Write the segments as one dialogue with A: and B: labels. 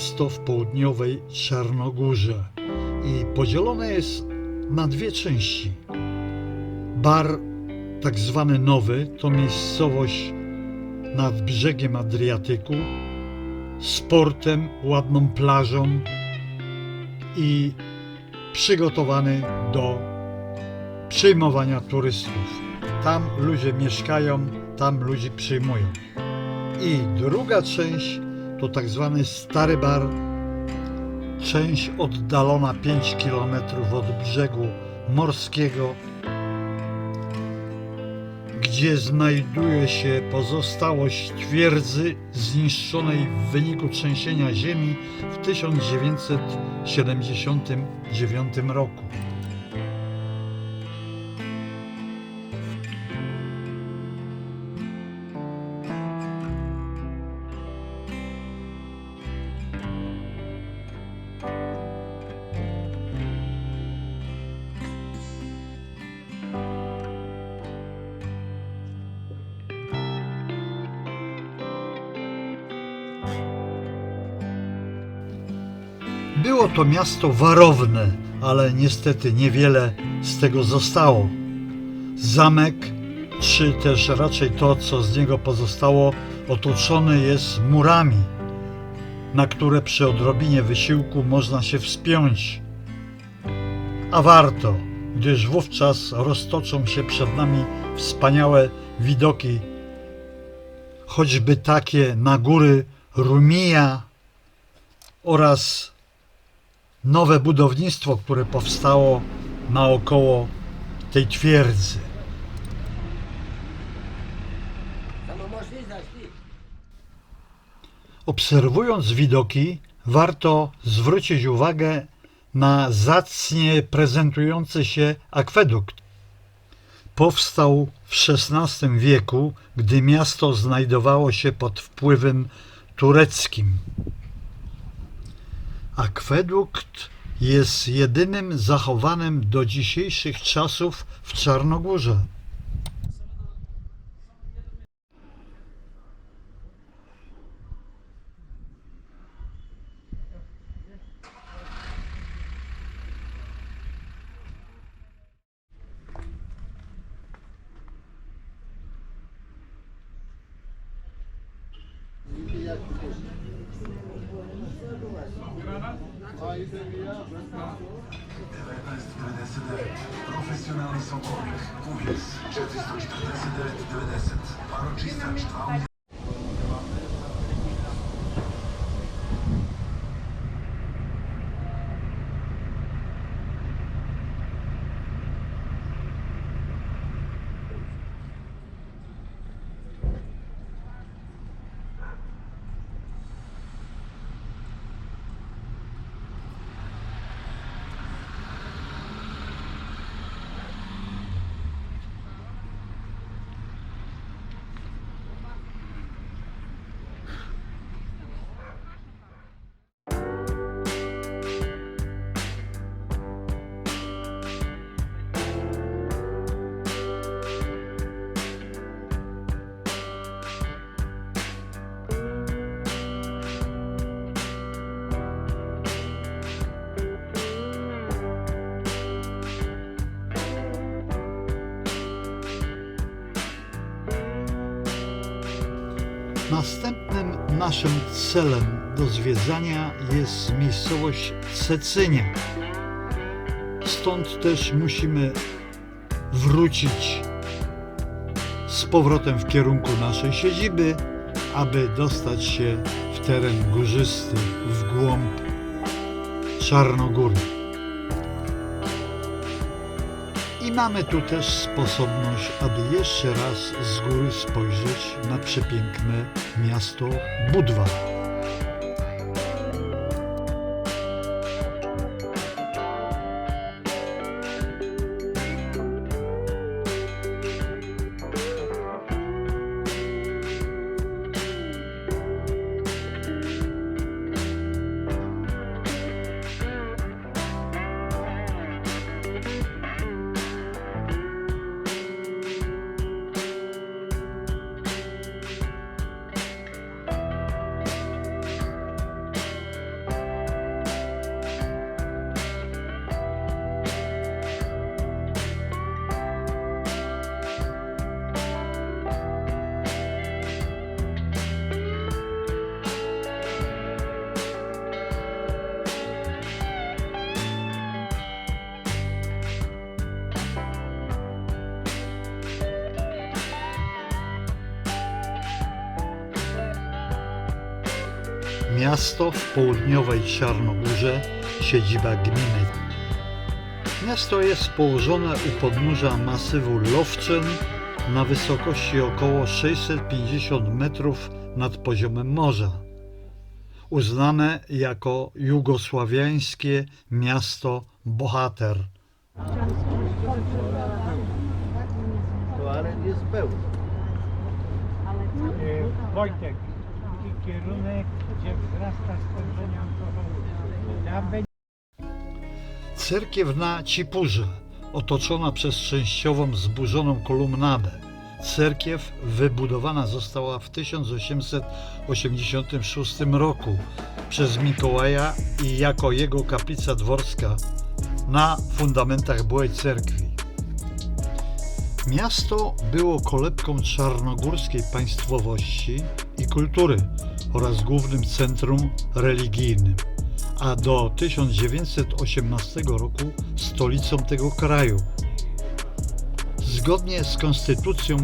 A: miasto w południowej Czarnogórze i podzielone jest na dwie części. Bar, tak zwany nowy, to miejscowość nad brzegiem Adriatyku z portem, ładną plażą i przygotowany do przyjmowania turystów. Tam ludzie mieszkają, tam ludzi przyjmują. I druga część to tak zwany Stary Bar, część oddalona 5 km od brzegu morskiego, gdzie znajduje się pozostałość twierdzy zniszczonej w wyniku trzęsienia ziemi w 1979 roku. Było to miasto warowne, ale niestety niewiele z tego zostało. Zamek, czy też raczej to, co z niego pozostało, otoczony jest murami, na które przy odrobinie wysiłku można się wspiąć. A warto, gdyż wówczas roztoczą się przed nami wspaniałe widoki, choćby takie na góry Rumija oraz nowe budownictwo, które powstało naokoło tej twierdzy. Obserwując widoki, warto zwrócić uwagę na zacnie prezentujący się akwedukt. Powstał w XVI wieku, gdy miasto znajdowało się pod wpływem tureckim. Akwedukt jest jedynym zachowanym do dzisiejszych czasów w Czarnogórze.
B: Uwierz, że w historii to decydenty
A: wynesen. Paroczystak ształ naszym celem do zwiedzania jest miejscowość Cecynia. Stąd też musimy wrócić z powrotem w kierunku naszej siedziby, aby dostać się w teren górzysty, w głąb Czarnogóry. Mamy tu też sposobność, aby jeszcze raz z góry spojrzeć na przepiękne miasto Budwa. Miasto w południowej Czarnogórze, siedziba gminy. Miasto jest położone u podnóża masywu Lowczyn na wysokości około 650 metrów nad poziomem morza. Uznane jako jugosławiańskie miasto bohater.
C: Toalet jest pełny.
D: E, Wojtek, kierunek, gdzie wzrasta stężenie alkoholu.
A: Cerkiew na Cipurze, otoczona przez częściową zburzoną kolumnadę. Cerkiew wybudowana została w 1886 roku przez Mikołaja i jako jego kaplica dworska na fundamentach byłej cerkwi. Miasto było kolebką czarnogórskiej państwowości i kultury oraz głównym centrum religijnym a do 1918 roku stolicą tego kraju. Zgodnie z konstytucją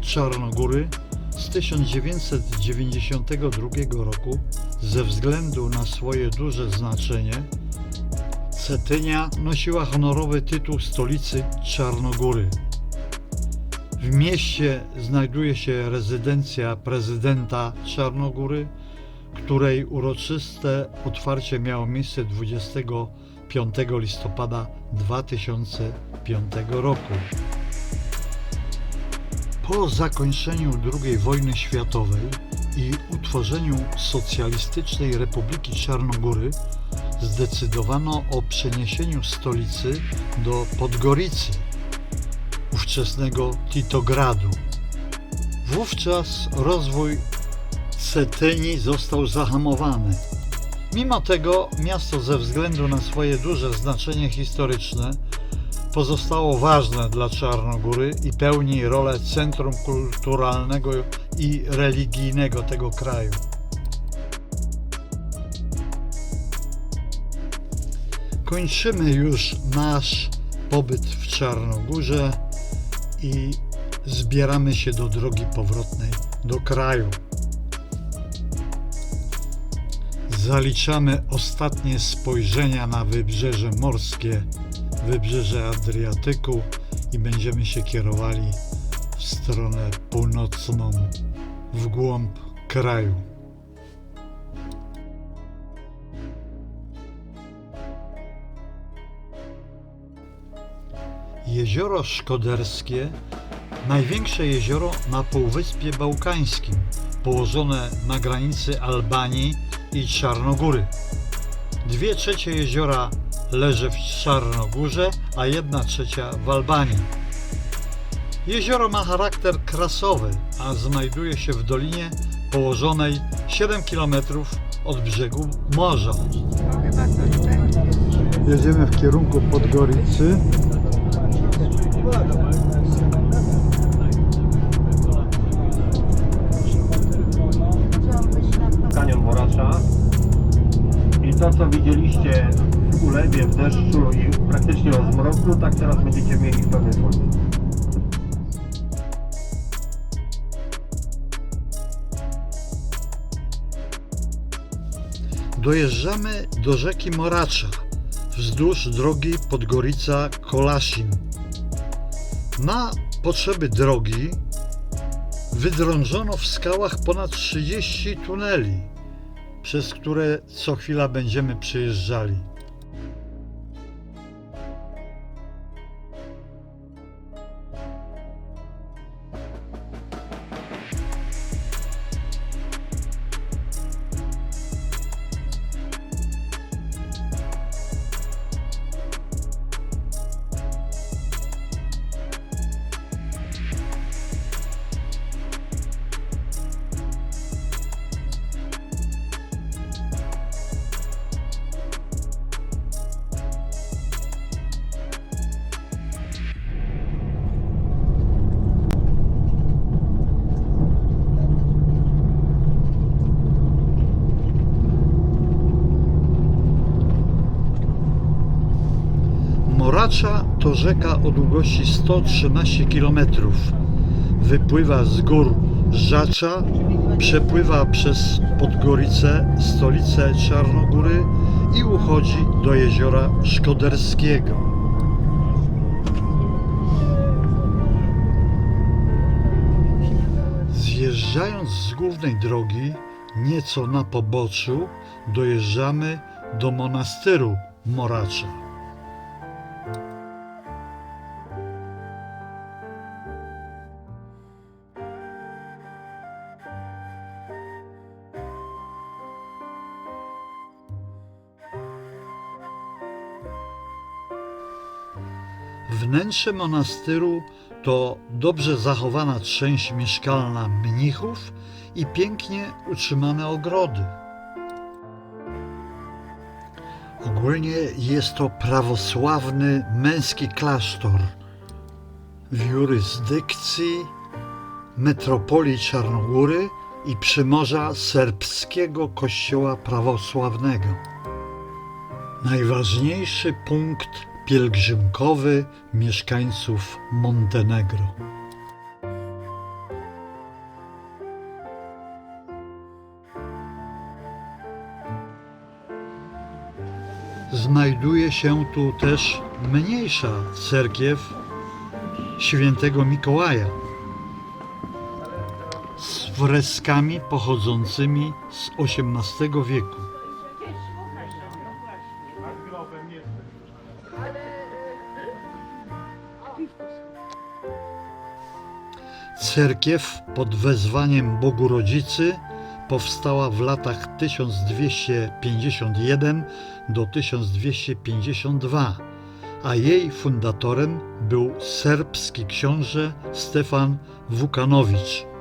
A: Czarnogóry z 1992 roku, ze względu na swoje duże znaczenie, Cetynia nosiła honorowy tytuł stolicy Czarnogóry. W mieście znajduje się rezydencja prezydenta Czarnogóry, której uroczyste otwarcie miało miejsce 25 listopada 2005 roku. Po zakończeniu II wojny światowej i utworzeniu Socjalistycznej Republiki Czarnogóry zdecydowano o przeniesieniu stolicy do Podgoricy, ówczesnego Titogradu. Wówczas rozwój Cetyni został zahamowany. Mimo tego miasto ze względu na swoje duże znaczenie historyczne pozostało ważne dla Czarnogóry i pełni rolę centrum kulturalnego i religijnego tego kraju. Kończymy już nasz pobyt w Czarnogórze i zbieramy się do drogi powrotnej do kraju. Zaliczamy ostatnie spojrzenia na wybrzeże morskie, wybrzeże Adriatyku i będziemy się kierowali w stronę północną, w głąb kraju. Jezioro Szkoderskie, największe jezioro na Półwyspie Bałkańskim, położone na granicy Albanii i Czarnogóry. Dwie trzecie jeziora leży w Czarnogórze, a jedna trzecia w Albanii. Jezioro ma charakter krasowy, a znajduje się w dolinie położonej 7 km od brzegu morza. Jedziemy w kierunku Podgoricy.
C: Kanion Moracza. I to, co widzieliście w ulewie, w deszczu i praktycznie o zmroku, tak teraz będziecie mieli w pełnej.
A: Dojeżdżamy do rzeki Moracza wzdłuż drogi Podgorica-Kolasin. Na potrzeby drogi wydrążono w skałach ponad 30 tuneli, przez które co chwila będziemy przejeżdżali. Moracza to rzeka o długości 113 km. Wypływa z gór Żacza przepływa przez Podgoricę, stolicę Czarnogóry i uchodzi do jeziora Szkoderskiego. Zjeżdżając z głównej drogi, nieco na poboczu, dojeżdżamy do monastyru Moracza. Wnętrze monastyru to dobrze zachowana część mieszkalna mnichów i pięknie utrzymane ogrody. Ogólnie jest to prawosławny męski klasztor w jurysdykcji metropolii Czarnogóry i Przymorza Serbskiego Kościoła Prawosławnego. Najważniejszy punkt pielgrzymkowy mieszkańców Montenegro. Znajduje się tu też mniejsza cerkiew świętego Mikołaja z freskami pochodzącymi z XVIII wieku. Cerkiew pod wezwaniem Bogu Rodzicy powstała w latach 1251 do 1252, a jej fundatorem był serbski książę Stefan Wukanowicz.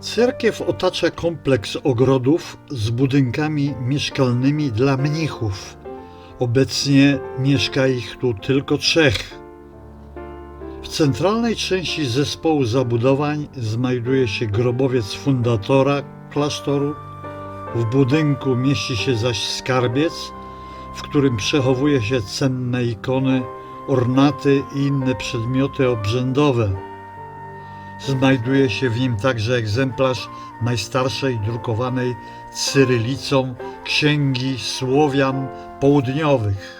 A: Cerkiew otacza kompleks ogrodów z budynkami mieszkalnymi dla mnichów. Obecnie mieszka ich tu tylko trzech. W centralnej części zespołu zabudowań znajduje się grobowiec fundatora klasztoru. W budynku mieści się zaś skarbiec, w którym przechowuje się cenne ikony, ornaty i inne przedmioty obrzędowe. Znajduje się w nim także egzemplarz najstarszej drukowanej cyrylicą Księgi Słowian Południowych.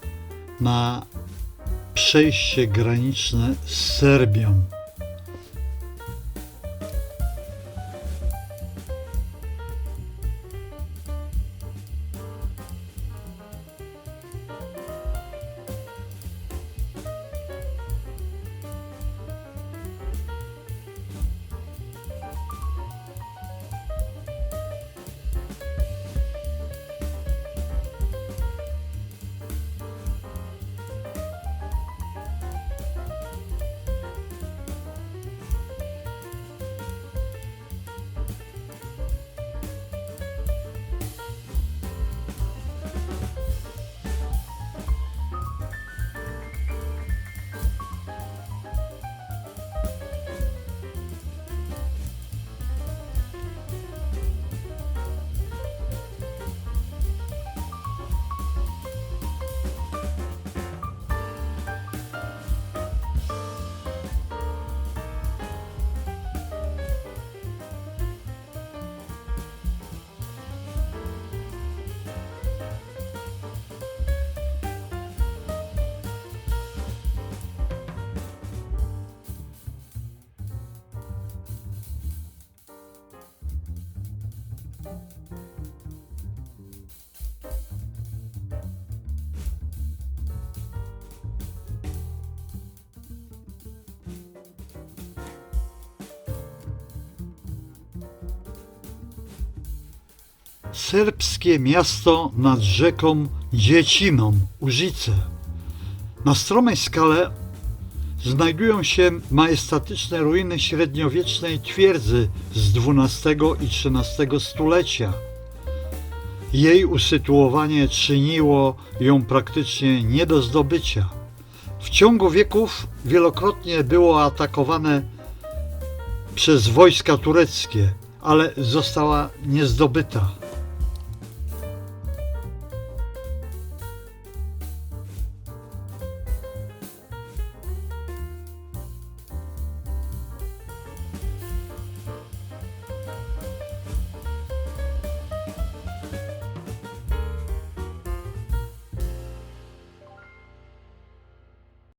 A: na przejście graniczne z Serbią. Serbskie miasto nad rzeką Dzieciną, Użyce. Na stromej skale znajdują się majestatyczne ruiny średniowiecznej twierdzy z XII i XIII stulecia. Jej usytuowanie czyniło ją praktycznie nie do zdobycia. W ciągu wieków wielokrotnie było atakowane przez wojska tureckie, ale została niezdobyta.